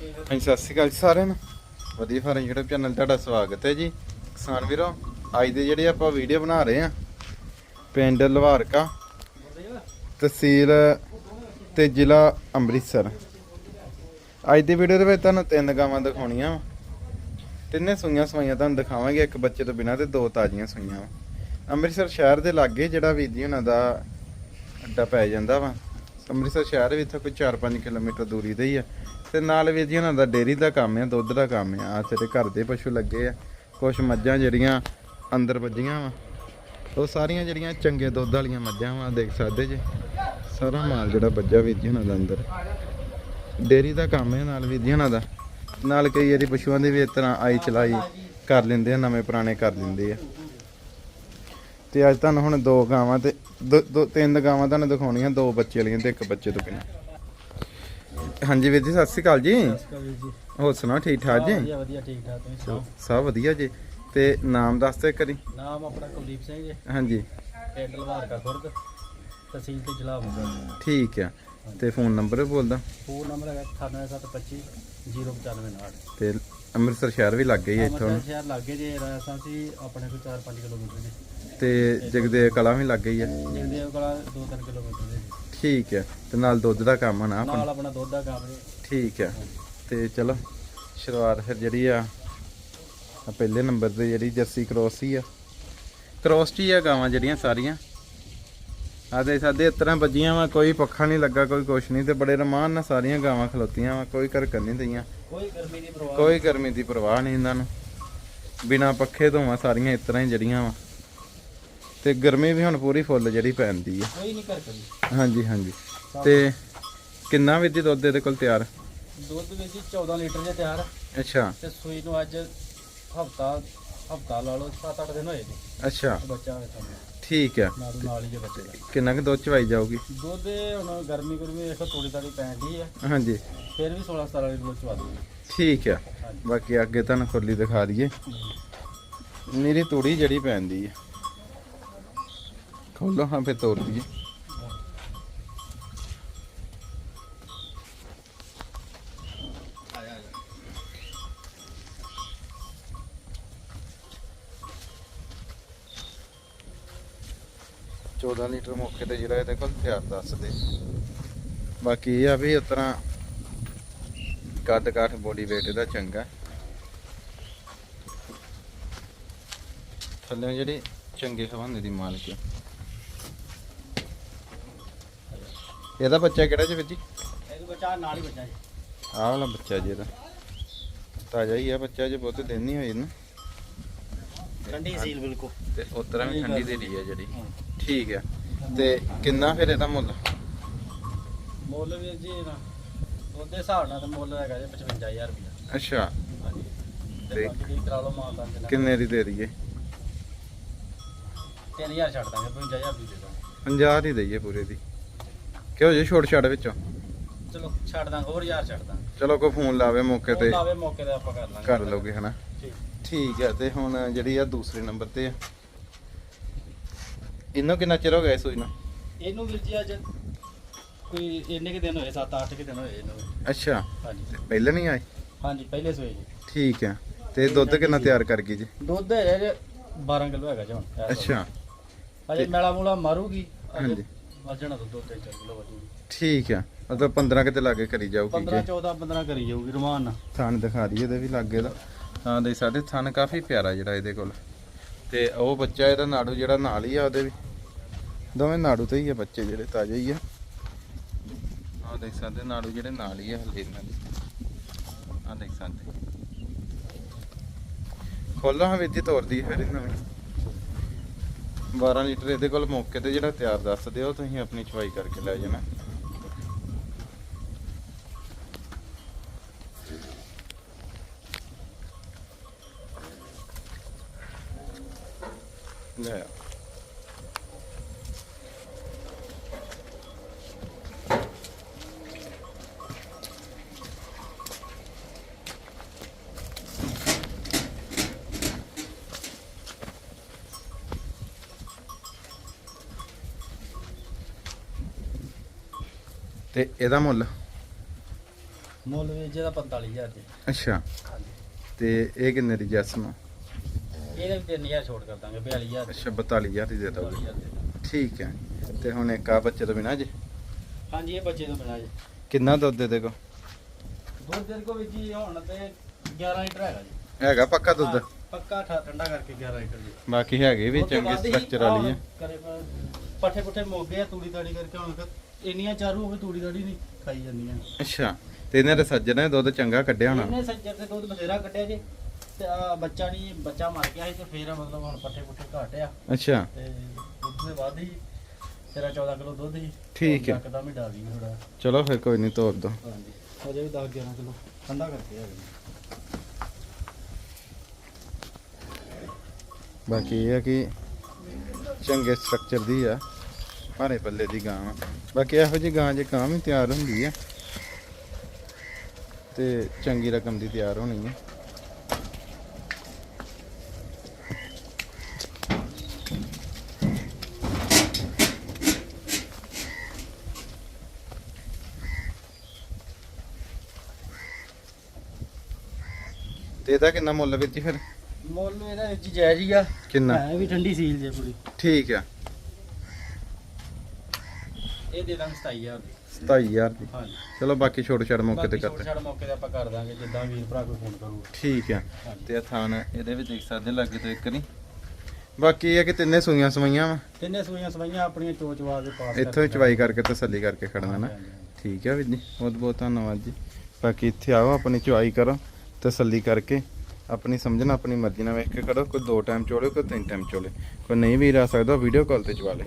ਹਾਂਜੀ, ਸਤਿ ਸ਼੍ਰੀ ਅਕਾਲ ਜੀ ਸਾਰਿਆਂ ਨੂੰ। ਵਧੀਆ ਫਾਰਮ YouTube ਚੈਨਲ ਤੁਹਾਡਾ ਸਵਾਗਤ ਹੈ ਜੀ। ਕਿਸਾਨ ਵੀਰੋ, ਅੱਜ ਦੇ ਜਿਹੜੇ ਆਪਾਂ ਵੀਡੀਓ ਬਣਾ ਰਹੇ ਆ ਪਿੰਡ ਲਵਾਰਕਾ, ਤਹਿਸੀਲ ਤੇ ਜ਼ਿਲ੍ਹਾ ਅੰਮ੍ਰਿਤਸਰ। ਅੱਜ ਦੀ ਵੀਡੀਓ ਦੇ ਵਿੱਚ ਤੁਹਾਨੂੰ ਤਿੰਨ ਗਾਵਾਂ ਦਿਖਾਉਣੀਆਂ ਵਾ। ਤਿੰਨੇ ਸੂਈਆਂ ਸਵਾਈਆਂ ਤੁਹਾਨੂੰ ਦਿਖਾਵਾਂਗੇ, ਇੱਕ ਬੱਚੇ ਤੋਂ ਬਿਨਾਂ ਤੇ ਦੋ ਤਾਜ਼ੀਆਂ ਸੂਈਆਂ ਵਾ। ਅੰਮ੍ਰਿਤਸਰ ਸ਼ਹਿਰ ਦੇ ਲਾਗੇ ਜਿਹੜਾ ਵੀਰ ਜੀ ਉਹਨਾਂ ਦਾ ਅੱਡਾ ਪੈ ਜਾਂਦਾ ਵਾ। ਅੰਮ੍ਰਿਤਸਰ ਸ਼ਹਿਰ ਵੀ ਇੱਥੋਂ ਕੋਈ 4-5 ਕਿਲੋਮੀਟਰ ਦੂਰੀ ਤੇ ਹੀ ਆ। ਤੇ ਨਾਲ ਵੀਰ ਜੀ ਉਹਨਾਂ ਦਾ ਡੇਅਰੀ ਦਾ ਕੰਮ ਆ, ਦੁੱਧ ਦਾ ਕੰਮ ਆ। ਆ ਤੇਰੇ ਘਰ ਦੇ ਪਸ਼ੂ ਲੱਗੇ ਆ। ਕੁਝ ਮੱਝਾਂ ਜਿਹੜੀਆਂ ਅੰਦਰ ਵੱਜੀਆਂ ਵਾ। ਉਹ ਸਾਰੀਆਂ ਜਿਹੜੀਆਂ ਚੰਗੇ ਦੁੱਧ ਵਾਲੀਆਂ ਮੱਝਾਂ ਵਾ, ਦੇਖ ਸਕਦੇ ਜੇ? ਸਾਰਾ ਮਾਲ ਜਿਹੜਾ ਵੱਜਾ ਵੀਰ ਜੀ ਉਹਨਾਂ ਦਾ ਅੰਦਰ। ਡੇਅਰੀ ਦਾ ਕੰਮ ਹੈ ਨਾਲ ਵੀਰ ਜੀ ਉਹਨਾਂ ਦਾ। ਨਾਲ ਕਈ ਵਾਰੀ ਪਸ਼ੂਆਂ ਦੀ ਵੀ ਇਸ ਤਰ੍ਹਾਂ ਆਈ ਚਲਾਈ ਕਰ ਲੈਂਦੇ ਆ, ਨਵੇਂ ਪੁਰਾਣੇ ਕਰ ਦਿੰਦੇ ਆ। ਤੇ ਅੱਜ ਤੁਹਾਨੂੰ ਹੁਣ ਦੋ ਗਾਵਾਂ ਤੇ, ਦੋ ਦੋ- ਤਿੰਨ ਗਾਵਾਂ ਤੁਹਾਨੂੰ ਦਿਖਾਉਣੀਆਂ, ਦੋ ਬੱਚੇ ਵਾਲੀਆਂ ਤੇ ਇੱਕ ਬੱਚੇ ਤੋਂ ਬਿਨਾਂ। ਹਾਂਜੀ ਵੀਰ ਜੀ ਸਤਿ ਸ਼੍ਰੀ ਅਕਾਲ ਜੀ। ਹੋਰ ਸੁਣਾਓ ਠੀਕ ਠਾਕ ਜੀ? ਵਧੀਆ ਵਧੀਆ ਠੀਕ ਠਾਕ ਤੁਸੀਂ ਸੁਣਾਓ? ਸਭ ਵਧੀਆ ਜੀ। ਤੇ ਨਾਮ ਦੱਸ ਦਿਓ ਕਰੀ ਨਾਮ ਆਪਣਾ ਕੁਲਦੀਪ ਸਿੰਘ ਜੀ। ਹਾਂਜੀ। ਪਿੰਡ ਲਵਾਰਕਾ ਖੁਰਦ ਤਹਿਸੀਲ ਤੇ ਜ਼ਿਲ੍ਹਾ ਮੁਗਾ ਠੀਕ ਆ। ਤੇ ਫੋਨ ਨੰਬਰ ਬੋਲਦਾ। ਫੋਨ ਨੰਬਰ ਹੈਗਾ 98725 095 ਤੇ ਅੰਮ੍ਰਿਤਸਰ ਸ਼ਹਿਰ ਵੀ ਲੱਗ ਗਈ ਇੱਥੋਂ। ਅੰਮ੍ਰਿਤਸਰ ਸ਼ਹਿਰ ਲਾਗੇ ਜੇ ਰਾਜਸਥਾਨ ਸੀ ਆਪਣੇ ਕੋਲ 4-5 ਕਿਲੋਮੀਟਰ ਦੇ ਤੇ ਜਗਦੇਵ ਕਲਾ ਵੀ ਲੱਗ ਗਈ ਹੈ ਜਿੰਦੇ ਕੋਲ 2-3 ਕਿਲੋਮੀਟਰ ਦੇ ਠੀਕ ਹੈ ਤੇ ਨਾਲ ਦੁੱਧ ਦਾ ਕੰਮ ਆ ਨਾ ਆਪਣਾ? ਨਾਲ ਆਪਣਾ ਦੁੱਧ ਦਾ ਕੰਮ। ਜੀ ਠੀਕ ਹੈ ਤੇ ਚਲੋ ਸ਼ੁਰੂਆਤ ਫਿਰ ਜਿਹੜੀ ਆ ਆ ਪਹਿਲੇ ਨੰਬਰ ਤੇ ਜਿਹੜੀ ਜਰਸੀ ਕ੍ਰੋਸ ਹੀ ਆ। ਕ੍ਰੋਸ ਹੀ ਆ ਗਾਵਾਂ ਜਿਹੜੀਆਂ ਸਾਰੀਆਂ ਆ ਦੇ ਸਾਡੇ ਇਸ ਤਰ੍ਹਾਂ ਵੱਜੀਆਂ ਵਾ ਕੋਈ ਪੱਖਾ ਨਹੀਂ ਲੱਗਾ ਕੋਈ ਕੁਛ ਨਹੀਂ ਤੇ ਬੜੇ ਰਮਾਨ ਨਾਲ ਸਾਰੀਆਂ ਗਾਵਾਂ ਖਲੋਤੀਆਂ ਵਾ ਕੋਈ ਕਰ ਨਹੀਂ ਦਈਆਂ। ਕੋਈ ਗਰਮੀ ਦੀ ਪਰਵਾਹ ਕੋਈ ਗਰਮੀ ਦੀ ਪਰਵਾਹ ਨਹੀਂ ਇਹਨਾਂ ਨੂੰ। ਬਿਨਾ ਪੱਖੇ ਤੋਂ ਆ ਸਾਰੀਆਂ ਇਸ ਤਰ੍ਹਾਂ ਹੀ ਜੜੀਆਂ ਵਾ। ਤੇ ਗਰਮੀ ਵੀ ਹੁਣ ਪੂਰੀ ਫੁੱਲ ਜਿਹੜੀ ਪੈਂਦੀ ਆ। ਕੋਈ ਨਹੀਂ ਕਰ ਕਰੀ। ਹਾਂਜੀ ਹਾਂਜੀ। ਤੇ ਕਿੰਨਾ ਵੀ ਦੀ ਦੁੱਧ ਇਹਦੇ ਕੋਲ ਤਿਆਰ? ਦੁੱਧ ਵਿੱਚ ਜੀ 14 ਲੀਟਰ ਜੇ ਤਿਆਰ। ਅੱਛਾ। ਤੇ ਸੂਈ ਨੂੰ ਅੱਜ ਹਫਤਾ ਹਫਤਾ ਲਾ ਲਓ 7-8 ਦਿਨ ਹੋਏ ਜੀ ਅੱਛਾ। ਬੱਚਾ ਹੋਇਆ ਠੀਕ ਹੈ ਨਾਲ ਨਾਲ ਹੀ ਬੱਚੇ ਦਾ। ਕਿੰਨਾ ਕੁ ਦੁੱਧ ਚਵਾਈ ਜਾਊਗੀ? ਦੁੱਧ ਹੁਣ ਗਰਮੀ ਗੁਰਮੀ ਵੇਖੋ ਥੋੜੀ ਤਾੜੀ ਪੈਣ ਦੀ ਆ। ਹਾਂਜੀ। ਫਿਰ ਵੀ 16 17 ਲੀਟਰ ਦੁੱਧ ਚਵਾ ਦੂੰਗੀ ਠੀਕ ਹੈ ਹਾਂਜੀ। ਬਾਕੀ ਅੱਗੇ ਤੁਹਾਨੂੰ ਖੁਰਲੀ ਦਿਖਾ ਦਈਏ। ਨੀਰੀ ਤੂੜੀ ਜਿਹੜੀ ਪੈਂਦੀ ਹੈ ਖੋਲੋ, ਹਾਂ ਫੇ ਤੋੜ ਦਈਏ। ਚੌਦਾਂ ਲੀਟਰ ਮੌਕੇ ਤੇ ਜਿਹੜਾ ਇਹਦੇ ਕੋਲ ਤਿਆਰ ਦੱਸਦੇ ਬਾਕੀ ਇਹ ਆ ਵੀ ਇਸ ਤਰ੍ਹਾਂ ਕੱਦ ਕਾਠ ਬੋਡੀ weight ਇਹਦਾ ਚੰਗਾ। ਥੱਲੇ ਜਿਹੜੀ ਚੰਗੇ ਹਵਾਨੇ ਦੀ ਮਾਲਕ। ਹੈ ਇਹਦਾ ਬੱਚਾ ਕਿਹੜਾ ਜੀ ਵੀਰ ਜੀ? ਇਹ ਬੱਚਾ ਨਾਲ ਹੀ ਬੱਚਾ ਜੀ। ਆਹ ਵਾਲਾ ਬੱਚਾ ਜੀ ਇਹਦਾ। ਤਾਜ਼ਾ ਹੀ ਆ ਬੱਚਾ ਜੇ ਬਹੁਤ ਦਿਨ ਨਹੀਂ ਹੋਏ ਨਾ। ਠੰਡੀ ਸੀਲ ਬਿਲਕੁਲ। ਤੇ ਉਸ ਤਰ੍ਹਾਂ ਵੀ ਠੰਡੀ ਦੇ ਲਈ ਹੈ ਜਿਹੜੀ। ਠੀਕ ਹੈ ਤੇ ਕਿੰਨਾ ਫਿਰ ਇਹਦਾ ਮੁੱਲ? ਮੁੱਲ ਵੀ ਜੀ ਨਾ ਦੁੱਧ ਦੇ ਹਿਸਾਬ ਨਾਲ ਤਾਂ ਮੁੱਲ ਹੈਗਾ ਜੀ 55000 ਰੁਪਇਆ। ਅੱਛਾ। ਤੇ ਕਰਾ ਲਓ ਮਾਂ ਤਾਂ ਕਿੰਨੇ ਦੀ ਦੇ ਦਈਏ? 3000 ਛੱਡ ਦਾਂਗੇ 55000 ਦੀ ਦੇ ਦਾਂਗੇ। 50 ਦੀ ਦਈਏ ਪੂਰੇ ਦੀ। ਕਿਉਂ ਜੇ ਛਾੜ ਵਿੱਚੋਂ। ਚਲੋ ਛੱਡ ਦਾਂਗੇ ਹੋਰ 1000 ਛੱਡ ਦਾਂਗੇ। ਚਲੋ ਕੋਈ ਫੋਨ ਲਾਵੇ ਮੌਕੇ ਤੇ। ਲਾਵੇ ਮੌਕੇ ਤੇ ਆਪਾਂ ਕਰ ਲਾਂਗੇ। ਕਰ ਲੋਗੇ ਹਨਾ? ਠੀਕ। ਠੀਕ ਹੈ ਤੇ ਹੁਣ ਜਿਹੜੀ ਆ ਦੂਸਰੇ ਨੰਬਰ ਤੇ ਆ। ਇਹਨੂੰ ਕਿੰਨਾ ਚਿਰ ਹੋ ਗਿਆ ਸੂਈ ਨੂੰ? ਇਹਨੂੰ ਵੀਰ ਜੀ ਅੱਜ ਕੋਈ ਇੰਨੇ ਕਿ ਦਿਨ ਹੋਏ 7-8 ਕਿ ਦਿਨ ਹੋਏ ਇਹਨੂੰ। ਅੱਛਾ। ਹਾਂਜੀ। ਪਹਿਲਾਂ ਨਹੀਂ ਆਏ? ਹਾਂਜੀ ਪਹਿਲੇ ਸੋਏ ਜੀ। ਠੀਕ ਹੈ ਤੇ ਦੁੱਧ ਕਿੰਨਾ ਤਿਆਰ ਕਰ ਗਈ ਜੀ? ਦੁੱਧ ਹੈ ਜੇ 12 ਕਿਲੋ ਹੈਗਾ ਜੀ ਹੁਣ। ਅੱਛਾ। ਅਜੇ ਮੇਲਾ ਮੂਲਾ ਮਾਰੂਗੀ ਹਾਂਜੀ। ਵਜਣਾ ਦੁੱਧ ਦੋ ਤਿੰਨ ਚਾਰ ਕਿਲੋ ਵਧੂਗੀ ਠੀਕ ਹੈ ਮਤਲਬ 15 ਕਿਤੇ ਲਾਗੇ ਕਰੀ ਜਾਊਗੀ 15 ਜੀ 14 15 ਕਰੀ ਜਾਊਗੀ ਰਮਾਨ ਨਾਲ। ਥਣ ਦਿਖਾ ਦਈਏ ਇਹਦੇ ਵੀ ਲਾਗੇ ਦਾ। ਹਾਂ ਦੇ ਸਾਡੇ ਥਣ ਕਾਫੀ ਪਿਆਰਾ ਜਿਹੜਾ ਇਹਦੇ ਕੋਲ। ਤੇ ਉਹ ਬੱਚਾ ਇਹਦਾ ਨਾੜੂ ਜਿਹੜਾ ਨਾਲ ਹੀ ਆ ਉਹਦੇ ਵੀ। ਦੋਵੇਂ ਨਾੜੂ ਤੇ ਹੀ ਆ ਬੱਚੇ ਜਿਹੜੇ ਤਾਜ਼ੇ ਹੀ ਆ। ਆਹ ਦੇਖ ਸਕਦੇ ਨਾੜੂ ਜਿਹੜੇ ਨਾਲ ਹੀ ਆ ਹਲੇ ਇਹਨਾਂ ਦੇ। ਆਹ ਦੇਖ ਸਕਦੇ। ਖੋਲਾ ਹਾਂ ਵਿੱਧੀ ਤੋਰਦੀ ਫਿਰ ਇਹਨਾਂ ਨੂੰ। 12 ਲੀਟਰ ਇਹਦੇ ਕੋਲ ਮੌਕੇ ਤੇ ਜਿਹੜਾ ਤਿਆਰ ਦੱਸ ਦਿਓ, ਤੁਸੀਂ ਆਪਣੀ ਚਵਾਈ ਕਰਕੇ ਲੈ ਜਾਣਾ। ਲੈ ਤੇ ਇਹਦਾ ਮੁੱਲ? ਮੁੱਲ ਵੀ ਜਿਹਦਾ 45000 ਜੀ ਅੱਛਾ। ਹਾਂਜੀ ਤੇ ਇਹ ਕਿੰਨੇ ਦੀ ਜੈਸਮ ਇਹਦੇ ਵੀ 3000 ਛੋਟ ਕਰ ਦਾਂਗੇ 42000 ਅੱਛਾ 42000 ਦੀ ਦੇ ਦੋਗੇ 42000 ਦੇ। ਦਾਂਗੇ। ਠੀਕ ਹੈ। ਤੇ ਹੁਣ ਇੱਕ ਆ ਬੱਚੇ ਤੋਂ ਬਿਨਾ ਜੀ? ਹਾਂਜੀ ਇਹ ਬੱਚੇ ਤੋਂ ਬਣਾ ਜੀ। ਕਿੰਨਾ ਦੁੱਧ ਦੇ ਦੇਖੋ ਦੁੱਧ ਦੇ ਕੋ ਵੀ ਜੀ ਹੁਣ ਤੇ 11 ਲੀਟਰ ਹੈਗਾ ਜੀ। ਹੈਗਾ ਪੱਕਾ ਦੁੱਧ? ਹਾਂ, ਪੱਕਾ ਠਾ- ਠੰਡਾ ਕਰਕੇ 11 ਲੀਟਰ ਜੀ। ਬਾਕੀ ਹੈਗੇ ਵੀ ਉਹ ਤੋਂ ਚੰਗੇ ਹੀ ਸਟਰਕਚਰ ਵਾਲੀ ਕਰੇ ਪ- ਪੱਠੇ ਪੁੱਠੇ ਮੋਗੇ ਆ ਤੂੜੀ ਤਾੜੀ ਕਰਕੇ ਹੁਣ ਕ- ਇੰਨੀਆਂ ਚਾਰੂ ਹੋਵੇ ਤੂੜੀ ਤਾੜੀ ਨਹੀਂ ਖਾਈ ਜਾਂਦੀਆਂ। ਅੱਛਾ ਤੇ ਇਹਨਾਂ ਦੇ ਸੱਜਣ ਨੇ ਦੁੱਧ ਚੰਗਾ ਕੱਢਿਆ ਹੋਣਾ? ਇਹਨੇ ਸੱਜਰ ਤੇ ਦੁੱਧ ਬਥੇਰਾ ਕੱਢਿਆ ਜੀ ਤੇ ਆ ਬੱਚਾ ਨਹੀਂ ਬੱਚਾ ਮਰ ਗਿਆ ਸੀ ਤੇ ਫੇਰ ਮਤਲਬ ਹੁਣ ਪੱਠੇ ਪੁੱਠੇ ਘੱਟ ਆ ਅੱਛਾ। ਤੇ ਦੁੱਧ ਦੇ ਵੱਧ ਹੀ ਤੇਰਾ 14 ਕਿਲੋ ਦੁੱਧ ਹੀ ਠੀਕ ਹੈ। ਕਦਮ ਹੀ ਡਾਲ ਥੋੜਾ ਚਲੋ ਫਿਰ ਕੋਈ ਨਹੀਂ ਤੋਰ ਦੋ। ਹਾਂਜੀ ਅਜੇ ਵੀ 10 11 ਕਿਲੋ ਠੰਡਾ ਕਰਕੇ ਆ ਗਈ ਬਾਕੀ ਇਹ ਕਿ ਚੰਗੇ ਸਟਰਕਚਰ ਦੀ ਆ। ਭਾਰੇ ਪੱਲੇ ਦੀ ਗਾਂ। ਬਾਕੀ ਇਹੋ ਜਿਹੀ ਗਾਂ ਜੇ ਕਾਂ ਵੀ ਤਿਆਰ ਹੁੰਦੀ ਆ ਤੇ ਚੰਗੀ ਰਕਮ ਦੀ ਤਿਆਰ ਹੋਣੀ ਹੈ ਤੇ ਇਹਦਾ ਕਿੰਨਾ ਮੁੱਲ ਵਿੱਚ ਫਿਰ? ਮੁੱਲ ਇਹਦਾ ਵਿੱਚ ਜਾਇਜ਼ ਹੀ ਆ। ਕਿੰਨਾ? ਹੈ ਵੀ ਠੰਡੀ ਸੀਲ ਜੇ ਪੂਰੀ। ਠੀਕ ਆ। ਇਹ ਦੇ ਦਾਂਗੇ 27000 ਦੀ। 27000 ਦੀ। ਹਾਂਜੀ। ਚਲੋ ਬਾਕੀ ਛੋਟੇ ਛੋਟੇ ਮੌਕੇ ਤੇ ਛੋਟ ਕਰਦੇ। ਛਾਟ ਮੌਕੇ ਤੇ ਆਪਾਂ ਕਰ ਦਾਂਗੇ ਜਿੱਦਾਂ ਵੀਰ ਭਰਾ ਕੋਈ ਫੋਨ ਕਰੂਗਾ। ਠੀਕ ਆ। ਤੇ ਆ ਥਾਨ ਇਹਦੇ ਵਿੱਚ ਦੇਖ ਸਕਦੇ ਲੱਗੇ ਤੋਂ ਇੱਕ ਨਹੀਂ। ਬਾਕੀ ਇਹ ਕਿ ਤਿੰਨੇ ਸੂਈਆਂ ਸਵਾਈਆਂ ਵਾ। ਤਿੰਨੇ ਸੂਈਆਂ ਸਵਾਈਆਂ ਆਪਣੀਆਂ ਚੋਚਵਾ ਕੇ ਪਾਸ ਇੱਥੋਂ ਹੀ ਚਵਾਈ ਕਰਕੇ ਤਸੱਲੀ ਕਰਕੇ ਖੜਨਾ ਨਾ। ਠੀਕ ਆ ਵੀਰ ਜੀ ਬਹੁਤ ਬਹੁਤ ਧੰਨਵਾਦ ਜੀ। ਬਾਕੀ ਇੱਥੇ ਆਓ ਆਪਣੀ ਚਵਾਈ ਕਰੋ ਤਸੱਲੀ ਕਰਕੇ ਆਪਣੀ ਸਮਝਣਾ ਆਪਣੀ ਮਰਜ਼ੀ ਨਾਲ ਵੇਖ ਕੇ ਕਰੋ ਕੋਈ ਦੋ ਟਾਈਮ ਚੋਲੇ ਕੋਈ ਤਿੰਨ ਟਾਈਮ ਚੋਲੇ। ਕੋਈ ਨਹੀਂ ਵੀ ਰਾ ਸਕਦਾ ਵੀਡੀਓ ਕਾਲ ਤੇ ਚਵਾ ਲੇ।